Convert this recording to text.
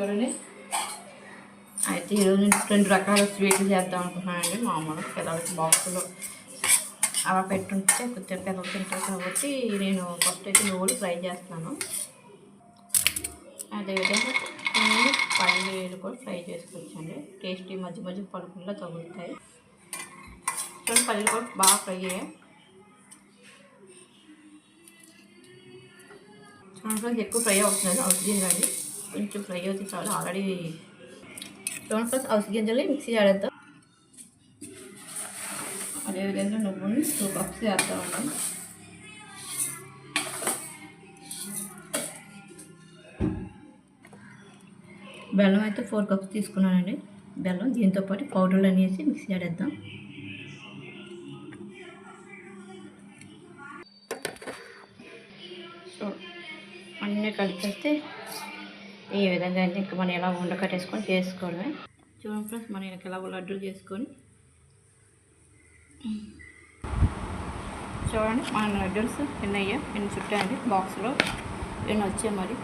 చూడండి. అయితే ఈరోజు నేను రెండు రకాల స్వీట్లు చేద్దాం అనుకుంటున్నానండి. మామూలు పిల్లలకి బాక్సులో అలా పెట్టుంటే కొద్దిగా పిల్లలు తింటారు కాబట్టి నేను ఫస్ట్ అయితే నువ్వులు ఫ్రై చేస్తాను. అదేవిధంగా కొన్ని పల్లీలు కూడా ఫ్రై చేసుకోవచ్చండి టేస్టీ మధ్య మధ్య పలుకుల్లో తగులుతాయి. చూడండి పల్లీలు కూడా బాగా ఫ్రై అయ్యాయి. చూడండి ఎక్కువ ఫ్రై అవుతుంది అవుతుంది కానీ కొంచెం ఫ్రై అవుతుంది చాలా ఆల్రెడీ చూడండి ప్లస్ అవసరం గింజలు మిక్సీ ఆడేద్దాం అదేవిధంగా నువ్వుని టూ కప్స్ వేస్తా ఉన్నాం. బెల్లం అయితే ఫోర్ కప్స్ తీసుకున్నానండి. బెల్లం దీంతో పాటు పౌడర్లు అనేసి మిక్సీ ఆడేద్దాం సో అన్నీ కలిపేస్తే ఈ విధంగా అయితే ఇంకా మనం ఎలా ఉండ కట్టేసుకొని చేసుకోవడమే. చూడండి ఫ్రెండ్స్ మనం ఇంకా ఎలా లడ్డూలు చేసుకొని. చూడండి మన లడ్డూస్ ఎన్ని అయ్యా ఎన్ని చుట్టాయండి? బాక్స్లో ఎన్ని వచ్చాయి మరి?